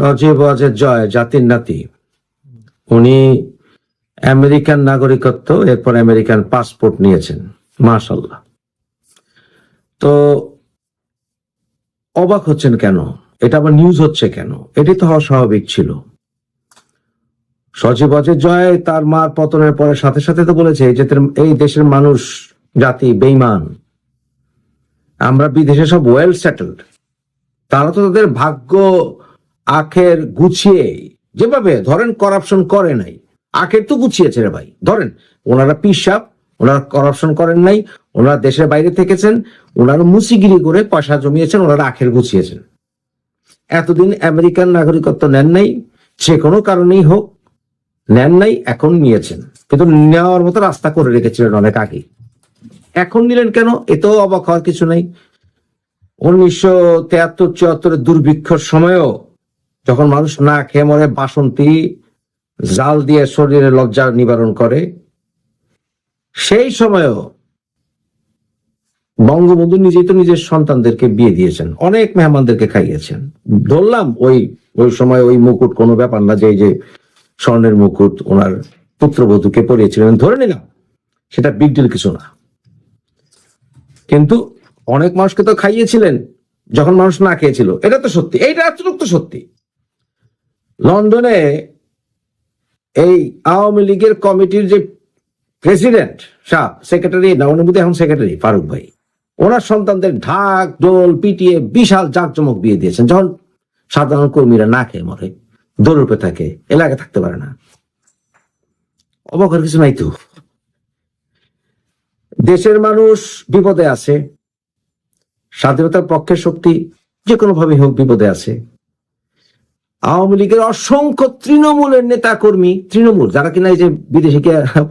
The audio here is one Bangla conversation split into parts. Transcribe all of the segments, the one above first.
সজীব ওয়াজের জয়, জাতির নাতি। উনি আমেরিকান নাগরিকত্ব, এরপর আমেরিকান পাসপোর্ট নিয়েছেন। মাশাল্লাহ তো অবাক হচ্ছেন কেন? এটা আবার নিউজ হচ্ছে কেন? এটি তো হওয়া স্বাভাবিক ছিল। সজীব ওয়াজের জয় তার মার পতনের পরে সাথে সাথে তো বলেছে যে এই দেশের মানুষ, জাতি বেইমান আমরা বিদেশে সব ওয়েল সেটেলড তারা তো তাদের ভাগ্য আখের গুছিয়ে, যেভাবে ধরেন করাপশন করে নাই, আখের তো গুছিয়েছে রে ভাই। ধরেন, ওনারা পিসাব ওনারা করাপশন করেন নাই, ওনারা দেশের বাইরে থেকেছেন, ওনারা মুসিগিরি করে পয়সা জমিয়েছেন, ওনারা আখের গুছিয়েছেন। এতদিন আমেরিকান নাগরিকত্ব নেন নাই, যে কোনো কারণেই হোক, নেন নাই, এখন নিয়েছেন। কিন্তু নেওয়ার মতো রাস্তা করে রেখেছিলেন অনেক আগে। এখন নিলেন কেন? এতেও অবাক হওয়ার কিছু নাই। উনিশশো তেয়াত্তর চুয়াত্তরের দুর্ভিক্ষর সময়ও যখন মানুষ না খেয়ে মরে, বাসন্তী জাল দিয়ে শরীরে লজ্জা নিবারণ করে, সেই সময়ও বঙ্গবন্ধু নিজেই তো নিজের সন্তানদেরকে বিয়ে দিয়েছেন, অনেক মেহমানদেরকে খাইয়েছেন। ধরলাম ওই ওই সময় ওই মুকুট, কোনো ব্যাপার না যে যে স্বর্ণের মুকুট ওনার পুত্রবধূকে পরিয়েছিলেন ধরে নিলাম, সেটা বিগ ডিল কিছু না। কিন্তু অনেক মানুষকে তো খাইয়েছিলেন, যখন মানুষ না খেয়েছিল, এটা তো সত্যি, এইটা তো সত্যি। লন্ডনে এই আওয়ামী লীগের কমিটির যে প্রেসিডেন্ট সাহ, সেক্রেটারি, না বোধহয় এখন সেক্রেটারি, ফারুক ভাই, ওনার সন্তানদের ঢাক ডোল পিটিয়ে বিশাল জাঁকজমক বিয়ে দিয়েছেন। যখন সাধারণ কর্মীরা না খেয়ে মরে দৌড়ে থাকে, এলাকায় থাকতে পারে না। অবাকের কিছু নাই তো। দেশের মানুষ বিপদে আছে, স্বাধীনতার পক্ষের শক্তি যে কোনো ভাবে হোক বিপদে আছে। আওয়ামী লীগের অসংখ্য তৃণমূলের নেতা কর্মী তৃণমূল, যারা কিনা এই যে বিদেশে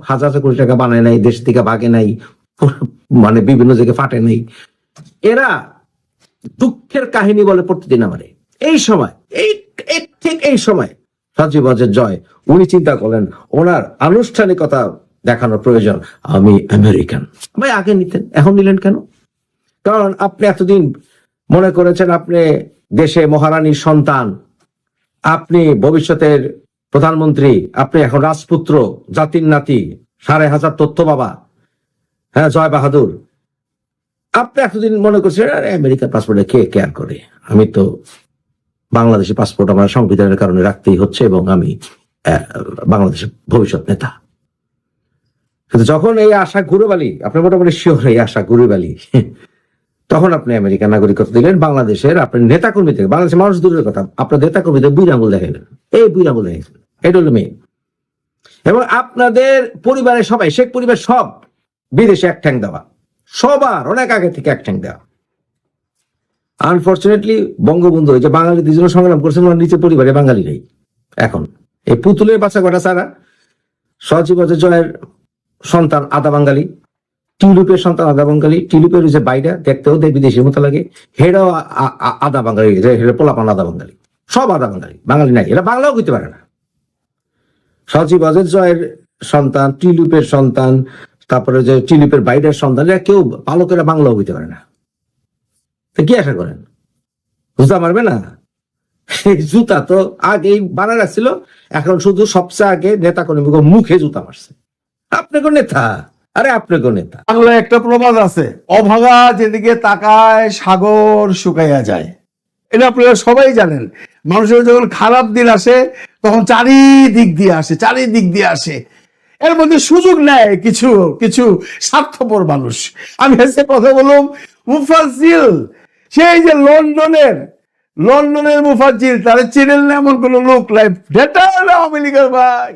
হাজার হাজার কোটি টাকা বানায় নাই, দেশ থেকে ভাগে নাই মানে বিভিন্ন জায়গায় ফাটে নাই, এরা দুঃখের কাহিনী বলে প্রতিদিন আমারে। এই সময়, এই ঠিক এই সময় সজীব অজের জয়, উনি চিন্তা করলেন, ওনার আনুষ্ঠানিকতা দেখানোর প্রয়োজন, আমি আমেরিকান। ভাই, আগে নিতেন, এখন নিলেন কেন? কারণ আপনি এতদিন মনে করেছেন, আপনি দেশে মহারানীর সন্তান আপনি ভবিষ্যতের প্রধানমন্ত্রী, আপনি এখন রাজপুত্র, জাতির নাতি, সাড়ে হাজার তথ্য বাবা। হ্যাঁ জয় বাহাদুর। আপনি এতদিন মনে করছেন, আরে, আমেরিকার পাসপোর্টে কে কেয়ার করে? আমি তো বাংলাদেশি পাসপোর্ট আমার সংবিধানের কারণে রাখতেই হচ্ছে এবং আমি বাংলাদেশের ভবিষ্যৎ নেতা। কিন্তু যখন এই আশা ঘুরেবালি, আপনি মোটামুটি শিওর এই আশা ঘুরেবালি। তখন আপনি আমেরিকান নাগরিকত্ব দিলেন, বাংলাদেশের আপনার নেতা কর্মী থেকে, বাংলাদেশের মানুষ দূরের কথা, আপনার নেতা কর্মীদের বুই আঙুল দেখাইলেন এই বুই আঙুল দেখাইলেন এটা হলো মেয়ে এবং আপনাদের পরিবারের সবাই, শেখ পরিবার সব বিদেশে এক ঠ্যাং দেওয়া। সবার অনেক আগে থেকে এক ঠ্যাং দেওয়া। আনফর্চুনেটলি বঙ্গবন্ধু যে বাঙালি দুজন সংগ্রাম করছেন, ওনার নিচে পরিবারে বাঙালি নেই। এখন এই পুতুলের বাচ্চা কটা সজীব অজয় জয়ের সন্তান আদা বাঙালি। টিউলিপের সন্তান আদা বাঙালি টিউলিপের ওই যে বাইরা, দেখতেও দেয় বিদেশি মতো লাগে, হেরাও আদা বাঙালি পোলাপান আদা বাঙালি, সব আদা বাঙালি বাঙালি নাই, এরা বাংলাও কইতে পারে না। সজীব অজয় জয়ের সন্তান, টিলুপের সন্তান, তারপরে যে টিউলিপের বাইরের সন্তান, এরা কেউ পালকেরা বাংলাও কইতে পারে না। তো কি আশা করেন? জুতা মারবে না? জুতা তো আগেই বানা রাখছিল এখন শুধু সবচেয়ে আগে নেতা কর্মী মুখে জুতা মারছে। আপনি কোন নেতা? আরে আপনি কোন নেতা? বাংলায় একটা প্রবাদ আছে। অভাগা যেদিকে তাকায়, সাগর শুকাইয়া যায়। এটা আপনারা সবাই জানেন। মানুষের যখন খারাপ দিন আসে, তখন চারিদিক দিয়ে আসে, চারিদিক দিয়ে আসে। এর মধ্যে সুযোগ নেয় কিছু কিছু স্বার্থপর মানুষ। আমি এসে কথা বললাম মুফাজিল সেই যে লন্ডনের লন্ডনের মুফাজিল তারা চিনেন না এমন কোন লোক? লাইফ ডেটা আওয়ামী ভাই।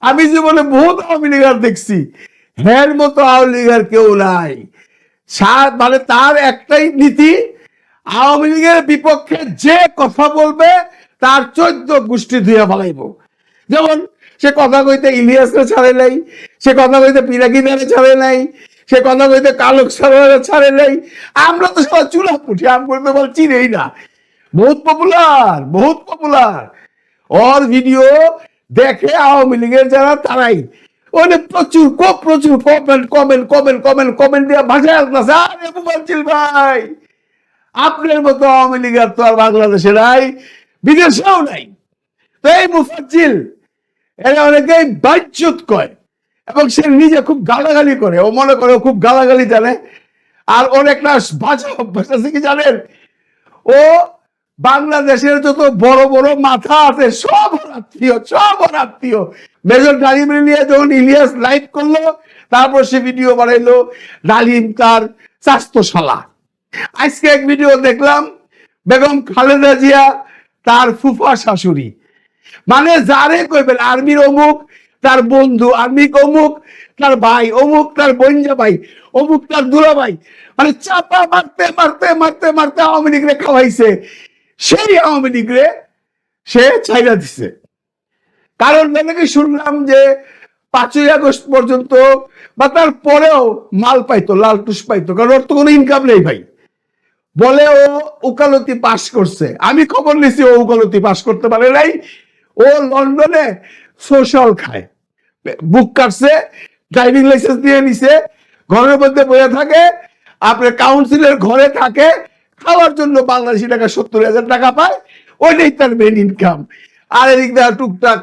আমি জীবনে বহুত আওয়ামী লীগার দেখছি। হ্যার মতো আওয়ামী লীগের কেউ নাই। মানে তার একটাই নীতি, আওয়ামী লীগের বিপক্ষে যে কথা বলবে, তার চোদ্দ গোষ্ঠী ধুয়ে ফেলাইব। যেমন, সে কথা কইতে ইলিয়াসকে ছাড়ে নাই, সে কথা কইতে পিরাকিনারে ছাড়ে নাই, সে কথা কইতে কালক ছাড়ে নাই। আমরা তো সবাই চুলা পুঠি, আম করতে বল চিনেই না। বহুত পপুলার বহুত পপুলার ওর ভিডিও দেখে আওয়ামী লীগের যারা, তারাই ওনে প্রচুর, খুব প্রচুর comment comment comment comment comment দিয়ে ভাষায় আসতেছে আরে মুবাজ্জিল ভাই। আপনার মতো আওয়ামী লীগের তো আর বাংলাদেশে নাই, বিদেশেও নাই। তো এই মুফাজ্জিল, এরা অনেকেই বাজ্যুত কয় এবং সে নিজে খুব গালাগালি করে, ও মনে করে খুব গালাগালি জানে। আর ওর একটা বাজে অভ্যাস কি জানেন? ও বাংলাদেশের যত বড় বড় মাথা আছে, সব আত্মীয় সব আত্মীয়। মেজর ডালিম নিয়ে যখন ইলিয়াস লাইভ করল, তারপর সে ভিডিও বানাইলো, ডালিম তার স্বাস্থ্যশালা। আজকে এক ভিডিও দেখলাম, বেগম খালেদা জিয়া তার ফুফা শাশুড়ি। মানে যারে কইবেন, আর্মির অমুক, তার বন্ধু আর্মি অমুক, তার ভাই, অমুক তার বঞ্জা ভাই, অমুক তার দুলা ভাই মানে চাপা মারতে মারতে মারতে মারতে আওয়ামী লীগরে খাওয়াইছে। সেই আওয়ামী লীগরে সে ছাইরা দিছে। কারণ নাকি শুনলাম যে পাঁচই আগস্ট পর্যন্ত বা তার পরেও মাল পাইতো, লাল টুস পাইতো, কারণ ওর তো কোনো ইনকাম নেই ভাই। বলে ও উকালতি পাশ করছে। আমি খবর নিছি ও উকালতি পাশ করতে পারে নাই। ও লন্ডনে সোশ্যাল খায়। বুক কাটছে ড্রাইভিং লাইসেন্স দিয়ে নিছে, ঘরের মধ্যে বয়ে থাকে, আপনার কাউন্সিলের ঘরে থাকে খাওয়ার জন্য বাংলাদেশি টাকা সত্তর হাজার টাকা পায়, ওইটাই তার মেন ইনকাম আর এদিক দিয়ে টুকটাক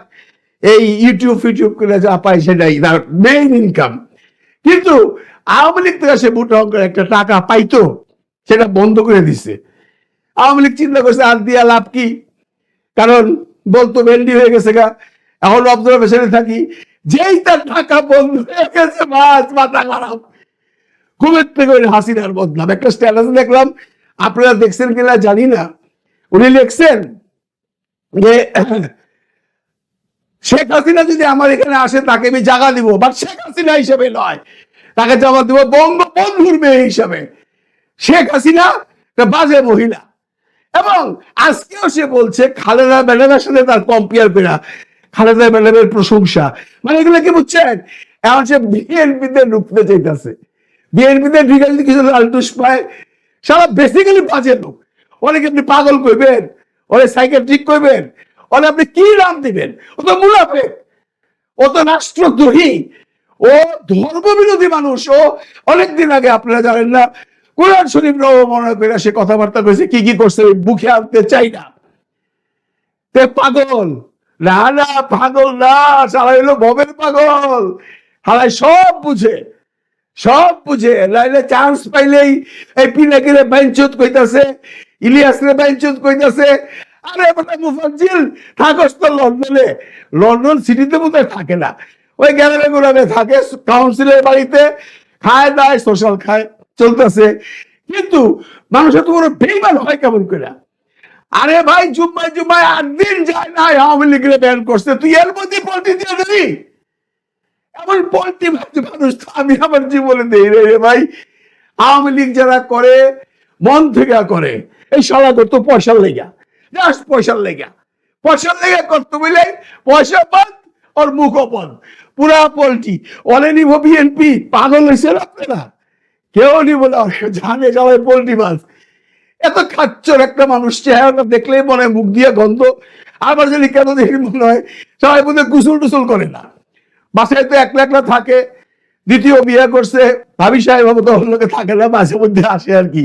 এই ইউটিউব ফিউটিউব করে যা পায় সেটাই তার মেইন ইনকাম কিন্তু আওয়ামী লীগ থেকে সে মোটা অঙ্কের একটা টাকা পাইতো, সেটা বন্ধ করে দিছে। আওয়ামী লীগ চিন্তা করছে, আর দিয়া লাভ কি? কারণ বলতো ভেন্ডি হয়ে গেছে গা। এখন অবজারভেশনে থাকি, যেই তার টাকা বন্ধ হয়ে গেছে মাছ মাথা খারাপ। ঘুমের থেকে হাসিনার বদলাম একটা স্ট্যাটাস দেখলাম আপনারা দেখছেন কিনা জানি না। উনি লিখছেন যে, শেখ হাসিনা যদি আমার এখানে আসে, তাকে আমি জায়গা দিব। বাট শেখ হাসিনা হিসেবে নয়। তাকে জবাব দিব বঙ্গবন্ধুর মেয়ে হিসাবে। শেখ হাসিনা বাজে মহিলা। এবং আজকেও সে বলছে, খালেদা ম্যাডামের সাথে তার কম্পেয়ার করা, খালেদা ম্যাডামের প্রশংসা। মানে এগুলো কি বুঝছেন? এখন সে বিএনপিতে ঢুকতে চাইতেছে। বিএনপিতে ঢুকে যদি কিছু লালটুস পায় সারা বেসিক্যালি বাজে লোক। অনেক আপনি পাগল কইবেন অনেক সাইকেট্রিক কইবেন অনেক আপনি কি নাম দিবেন? ও তো মুনাফেক, ও তো রাষ্ট্রদ্রোহী, ও ধর্মবিরোধী মানুষ, ও অনেকদিন আগে আপনারা জানেন না, কোরআন শরীফ মনে করে সে কথাবার্তা করেছে কি কি করছে বুকে আনতে চাই না। তে পাগল, না না, পাগল না, সারা হলো পাগল। হালাই সব বুঝে। সব বুঝে নাইলে চান্স পাইলেই এই পিনাকিরে বেঞ্চুত কইতাছে, ইলিয়াসরে বেঞ্চুত কইতাছে। আরে বেটা মুফাজ্জিল, থাকস তো লন্ডনে। লন্ডন সিটিতে বোধহয় থাকে না। ওই গ্যালারি গুলামে থাকে কাউন্সিলের বাড়িতে। খায়, দায় সোশ্যাল খায়, চলতেছে। কিন্তু মানুষের তো কোনো বেইমান হয় কেমন করে আরে ভাই, জুম্মায় জুম্মায় আট যায় না, আওয়ামী লীগের ব্যান করছে। তুই এর মধ্যে পল্টি দিয়ে দিবি এমন পল্টি মানুষ তো আমি আমার জীবনে দেই রে ভাই। আওয়ামী লীগ যারা করে, মন থেকে করে, এই সলা করতো পয়সার লেগা। জাস্ট পয়সার লেগা। পয়সার লেগা করতে বলে পয়সা পান ওর মুখ বন্ধ পুরা পল্টি অলে নিব বিএনপি পাগল হয়েছে আপনারা? কেউ নিব জানে সবাই পোল্ট্রি মাছ। এত খাচ্চর একটা মানুষ চেহারাটা দেখলেই মনে মুখ দিয়ে গন্ধ। আবার যদি কেন দেখি মনে হয়, সবাই বোধ গুসল টুসল করে না। বাসায় তো একলা একলা থাকে, দ্বিতীয় বিয়ে করছে, ভাবি সাহেব তো লোকে থাকে না, মাঝে মধ্যে আসে আর কি।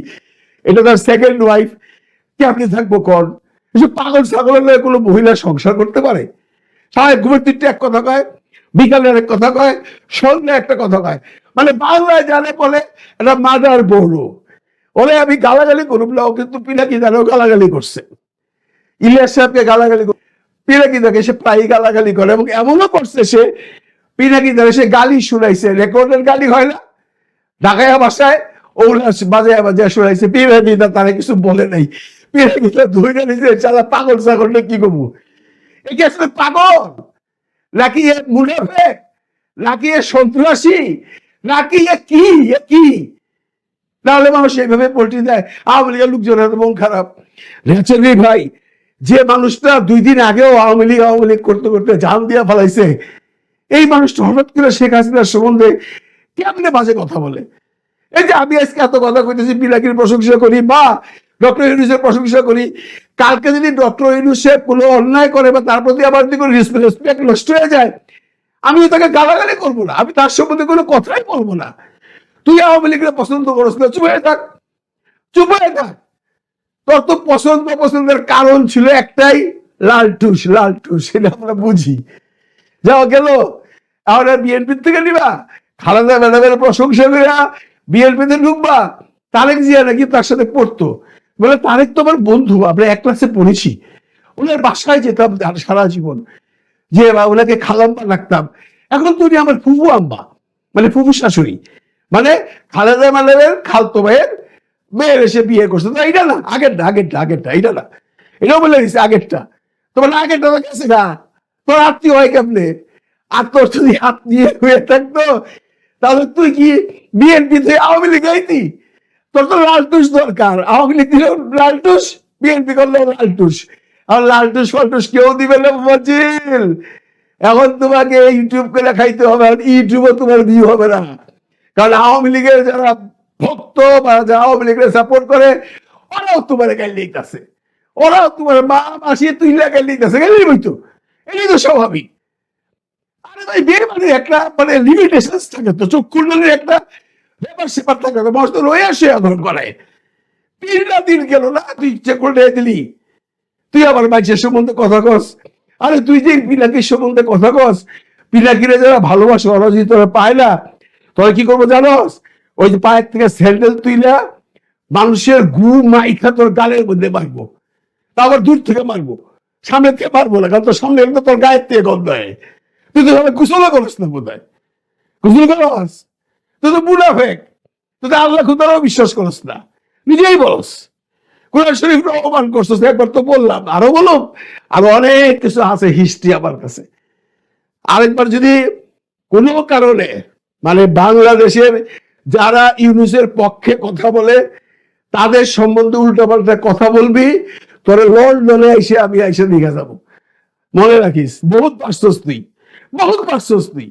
এটা তার সেকেন্ড ওয়াইফ আপনি থাকব কর এসব পাগল ছাগলের লয়ে কোনো মহিলা সংসার করতে পারে? সবাই ঘুমের তিনটে এক কথা কয়, বিকালের এক কথা কয়, সন্ধ্যা একটা কথা কয়। মানে বাংলায় জানে বলে এটা মাদার বড়। ওরে আমি গালাগালি করুম না, ও কিন্তু পিনাকি জানেও গালাগালি করছে। ইলিয়াস সাহেবকে গালাগালি পিনাকি দাকে সে প্রায় গালাগালি করে এবং এমনও করছে সে পিনাকি দাকে সে গালি শুনাইছে, রেকর্ডের গালি হয় না? ঢাকায় বাসায় ওগুলা শুনাইছে তারা কিছু বলে নাই। পিনাকি ধরে চালা পাগল কি করব আসলে পাগল? নাকি এ নাকি এ সন্ত্রাসী? নাকি এ কি? এ কি? মানুষ এইভাবে পোল্ট্রি দেয়। আওয়ামী লীগের লোকজনের মন খারাপ। রেচেলি ভাই, যে মানুষটা দুই দিন আগেও আওয়ামী লীগ আওয়ামী লীগ করতে করতে জান দিয়া ফেলাইছে এই মানুষটা হঠাৎ করে শেখ হাসিনার সম্বন্ধে কেমনে বাজে কথা বলে? এই যে আমি আজকে এত কথা কইতেছি, বিলাকির প্রশংসা করি বা ডক্টর ইউনুসের প্রশংসা করি, কালকে যদি ডক্টর ইউনুসে কোনো অন্যায় করে বা তার প্রতি আমার যদি কোনো রেসপেক্ট নষ্ট হয়ে যায়, আমিও তাকে গালাগালি করব না, আমি তার সম্বন্ধে কোনো কথাই বলব না। তুই আওয়ামী লীগের পছন্দ করস না, চুপ হয়ে থাক, চুপ হয়ে থাক। তোর তো পছন্দ পছন্দের কারণ ছিল একটাই, লালটুস লালটুস, সেটা আমরা বুঝি। যাও, গেল। এখন বিএনপির থেকে নিবা। খালেদা ম্যাডামের প্রশংসা করে বিএনপিতে ঢুকবা। তারেক জিয়া নাকি তার সাথে পড়তো। বলে, তারেক তো আমার বন্ধু, আমরা এক ক্লাসে পড়েছি। ওনার বাসায় যেতাম সারা জীবন। যে বা ওনাকে খালাম্বা রাখতাম। এখন তুমি আমার ফুফু আম্মা মানে ফুফু শাশুড়ি। মানে খালেদা ম্যাডামের খালতো ভাইয়ের মেয়ের এসে বিয়ে করছে। তো এইটা না, আগেরটা আগেরটা আগেরটা এইটা না। এটাও বলে দিচ্ছে আগেরটা। তোমার আগেরটা তো গেছে না। তোর আত্মীয় হয় কেমনে? আর তোর যদি আত্মীয় হয়ে থাকতো, তাহলে তুই কি বিএনপি থেকে আওয়ামী লীগ আইতি? তোর তো লালটুস দরকার। আওয়ামী লীগ দিলে লালটুস, বিএনপি করলে লালটুস। আর লালটুস ফালটুস কেউ দিবে না এখন তোমাকে ইউটিউব করে খাইতে হবে, আর ইউটিউবে তোমার ভিউ হবে না। কারণ আওয়ামী লীগের যারা ভক্ত বা যারা আওয়ামী লীগের সাপোর্ট করে, ওরাও তোমার গাইল লিখতেছে ওরাও তোমার মা মাসি তুই গাইল লিখতেছে গাইলি বইতো এটাই তো স্বাভাবিক। আরে ভাই, বিয়ে মানে একটা মানে লিমিটেশন থাকে তো একটা ব্যাপার সেপার থাকে তো রয়ে আসে করে তিনটা দিন গেল না, তুই ইচ্ছে করে দিলি। তুই সম্বন্ধে কথা কস। আরে তুই যে সম্বন্ধে কথা কস যারা ভালোবাসে তোরা পায় না। তোরা কি করব জানোস? ওই যে পায়ের থেকে স্যান্ডেল তুইলা, মানুষের গু মাইখা তোর গালের মধ্যে মারবো। তা আবার দূর থেকে মারবো। সামনে থেকে মারবো না, কারণ তোর সামনে তোর গায়ের থেকে গন্ধ হয়। তুই তো কুশলও করিস না বোধ হয় কুশল করস? তুই তো মুনাফেক। তুই তো আল্লাহ খুদারও বিশ্বাস করস না। নিজেই বলস। কোরআন শরীফ অপমান করছিস, একবার তো বললাম, আরও বলো আরও অনেক কিছু আছে হিস্ট্রি আমার কাছে। আরেকবার যদি কোনো কারণে মানে বাংলাদেশের যারা ইউনুসের পক্ষে কথা বলে, তাদের সম্বন্ধে উল্টাপাল্টা কথা বলবি, তোরে লন্ডনে এসে আমি এসে দিঘা যাব। মনে রাখিস, বহুত পারছস তুই। বহুত পারছস তুই